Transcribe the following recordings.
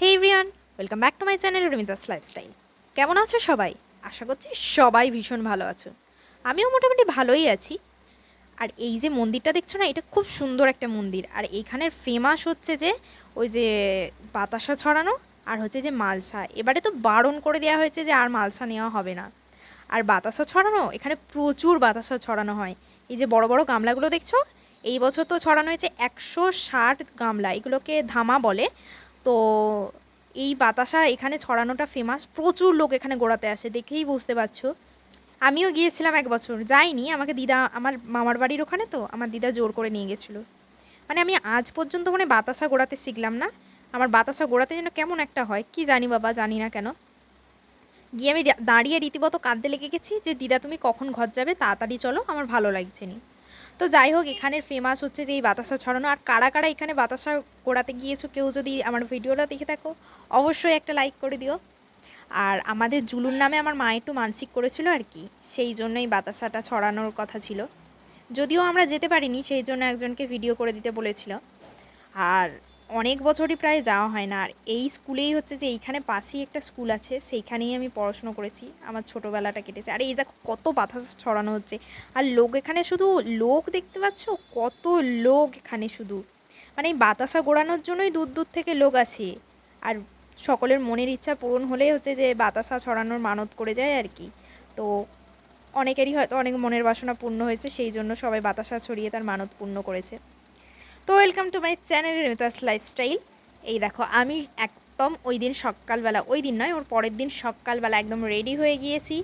Hey everyone welcome back to my channel Rumita's lifestyle কেমন আছো সবাই? আশা করছি সবাই ভীষণ ভালো আছো। আমিও মোটামুটি ভালোই আছি। আর এই যে মন্দিরটা দেখছ না, এটা খুব সুন্দর একটা মন্দির। আর এইখানের ফেমাস হচ্ছে যে, ওই যে বাতাসা ছড়ানো আর হচ্ছে যে মালসা। এবারে তো বারণ করে দেওয়া হয়েছে যে আর মালসা নেওয়া হবে না। আর বাতাসা ছড়ানো, এখানে প্রচুর বাতাসা ছড়ানো হয়। এই যে বড় বড় গামলাগুলো দেখছ, এই বছর তো ছড়ানো হয়েছে একশো ষাট গামলা। এগুলোকে ধামা বলে। তো এই বাতাসা এখানে ছড়ানোটা ফেমাস প্রচুর লোক এখানে গোড়াতে আসে, দেখেই বুঝতে পারছ। আমিও গিয়েছিলাম এক বছর, যাইনি। আমাকে দিদা, আমার মামার বাড়ির ওখানে তো, আমার দিদা জোর করে নিয়ে গেছিল। মানে আমি আজ পর্যন্ত মানে বাতাসা গোড়াতে শিখলাম না। আমার বাতাসা গোড়াতে যেন কেমন একটা হয়, কি জানি বাবা, জানি না কেন। গিয়ে আমি দাঁড়িয়ে রীতিমতো কাঁদতে লেগে গেছি যে, দিদা, তুমি কখন ঘর যাবে? তাড়াতাড়ি চলো, আমার ভালো লাগছে নি। তো যাই হোক, এখানের ফেমাস হচ্ছে যে এই বাতাসা ছড়ানো। আর কারা কারা এখানে বাতাসা গোড়াতে গিয়েছো, কেউ যদি আমার ভিডিওটা দেখে থাকো, অবশ্যই একটা লাইক করে দিও। আর আমাদের জুলুর নামে আমার মা একটু মানসিক করেছিল আর কি, সেই জন্যই বাতাসাটা ছড়ানোর কথা ছিল। যদিও আমরা যেতে পারিনি, সেই জন্য একজনকে ভিডিও করে দিতে বলেছিল। আর অনেক বছরই প্রায় যাওয়া হয় না। আর এই স্কুলেই হচ্ছে যে এইখানে পাশেই একটা স্কুল আছে, সেইখানেই আমি পড়াশুনো করেছি। আমার ছোটোবেলাটা কেটেছে। আর এই দেখো কত বাতাসা ছড়ানো হচ্ছে। আর লোক এখানে শুধু লোক দেখতে পাচ্ছ? কত লোক এখানে শুধু। মানে এই বাতাসা গোড়ানোর জন্যই দূর দূর থেকে লোক আসে। আর সকলের মনের ইচ্ছা পূরণ হলেই হচ্ছে যে বাতাসা ছড়ানোর মানত করে যায় আর কি। তো অনেকেরই হয়তো অনেক মনের বাসনা পূর্ণ হয়েছে, সেই জন্য সবাই বাতাসা ছড়িয়ে তার মানত পূর্ণ করেছে। তো welcome to my channel Remita's lifestyle এই দেখো, আমি একদম ওই দিন সকালবেলা, ওই দিন নয়, ওর পরের দিন সকালবেলা একদম রেডি হয়ে গিয়েছি।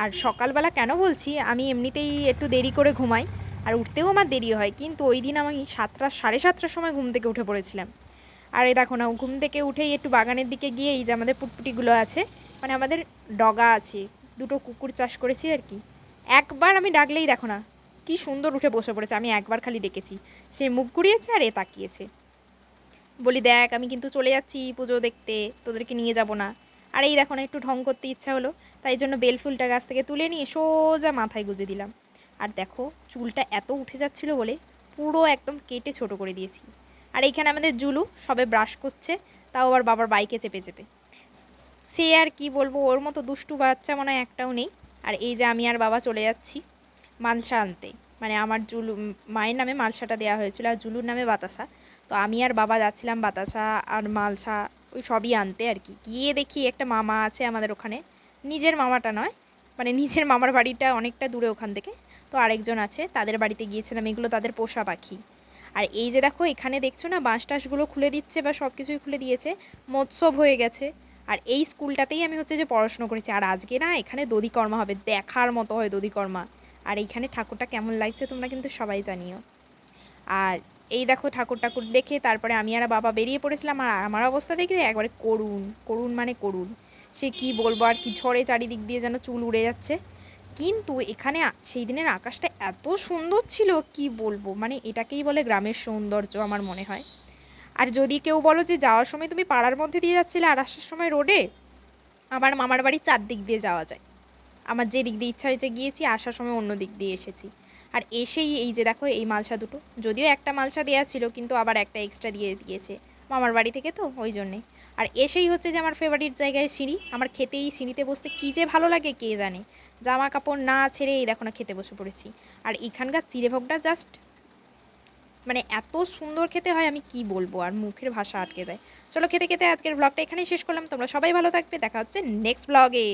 আর সকালবেলা কেন বলছি, আমি এমনিতেই একটু দেরি করে ঘুমাই, আর উঠতেও আমার দেরি হয়, কিন্তু ওই দিন আমি সাতটা, সাড়ে সাতটার সময় ঘুম থেকে উঠে পড়েছিলাম। আর এই দেখো না, ঘুম থেকে উঠেই একটু বাগানের দিকে গিয়ে এই যে আমাদের পুটপুটিগুলো আছে মানে আমাদের ডগা আছে, দুটো কুকুর চাষ করেছি আর কি। একবার আমি ডাকলেই দেখো না কি সুন্দর উঠে বসে পড়েছে, আমি একবার খালি ডেকেছি। সে মুখ ঘুরিয়েছে আর এ তাকিয়েছে। বলি, দেখ, আমি কিন্তু চলে যাচ্ছি পুজো দেখতে, তোদেরকে নিয়ে যাব না। আর এই দেখো না, একটু ঢং করতে ইচ্ছা হলো, তাই জন্য বেলফুলটা গাছ থেকে তুলে নিয়ে সোজা মাথায় গুজে দিলাম। আর দেখো, চুলটা এত উঠে যাচ্ছিল বলে পুরো একদম কেটে ছোট করে দিয়েছি। আর এইখানে আমাদের জুলু সবে ব্রাশ করছে, তাও আবার বাবার বাইকে চেপে চেপে। সে আর কি বলব, ওর মতো দুষ্টু বাচ্চা মনে হয় একটাও নেই। আর এই যে আমি আর বাবা চলে যাচ্ছি মালসা আনতে। মানে আমার জুলু, মায়ের নামে মালসাটা দেওয়া হয়েছিল আর জুলুর নামে বাতাসা। তো আমি আর বাবা যাচ্ছিলাম বাতাসা আর মালসা, ওই সবই আনতে আর কি। গিয়ে দেখি একটা মামা আছে আমাদের ওখানে। নিজের মামাটা নয় মানে নিজের মামার বাড়িটা অনেকটা দূরে ওখান থেকে। তো আরেকজন আছে, তাদের বাড়িতে গিয়েছিলাম, এগুলো তাদের পোষা পাখি। আর এই যে দেখো, এখানে দেখছ না বাঁশ টাশগুলো খুলে দিচ্ছে বা সব কিছুই খুলে দিয়েছে মৎসব হয়ে গেছে। আর এই স্কুলটাতেই আমি হচ্ছে যে পড়াশুনো করেছি। আর আজকে না, এখানে দধিকর্মা হবে, দেখার মতো হয় দধিকর্মা। আর এইখানে ঠাকুরটা কেমন লাগছে তোমরা কিন্তু সবাই জানিও। আর এই দেখো ঠাকুর ঠাকুর দেখে তারপরে আমি আর বাবা বেরিয়ে পড়েছিলাম আর আমার অবস্থা দেখে একবারে করুণ করুণ মানে করুণ। সে কি বলব আর কি ঝড়ে চারিদিক দিয়ে যেন চুল উড়ে যাচ্ছে। কিন্তু এখানে সেই দিনের আকাশটা এত সুন্দর ছিল, কি বলব? মানে এটাকেই বলে গ্রামের সৌন্দর্য আমার মনে হয়। আর যদি কেউ বলো যে যাওয়ার সময় তুমি পাড়ার মধ্যে দিয়ে যাচ্ছিলে আর আসার সময় রোডে, আমার মামার বাড়ির চারদিক দিয়ে যাওয়া যায়। আমার যে দিক দিয়ে ইচ্ছা হয়েছে গিয়েছি, আসার সময় অন্য দিক দিয়ে এসেছি। আর এসেই এই যে দেখো, এই মালসা দুটো। যদিও একটা মালসা দেওয়া ছিল, কিন্তু আবার একটা এক্সট্রা দিয়ে দিয়েছে মামার বাড়ি থেকে তো, ওই জন্যে। আর এসেই হচ্ছে যে আমার ফেভারিট জায়গায় সিঁড়ি। আমার খেতে এই সিঁড়িতে বসতে কী যে ভালো লাগে কে জানে? জামা কাপড় না ছেড়ে এই দেখো না খেতে বসে পড়েছি। আর এখানকার চিড়েভোগটা জাস্ট মানে এত সুন্দর খেতে হয়, আমি কি বলব? আর মুখের ভাষা আটকে যায়। চলো খেতে খেতে আজকের ব্লগটা এখানেই শেষ করলাম। তোমরা সবাই ভালো থাকবে। দেখা হচ্ছে নেক্সট ব্লগে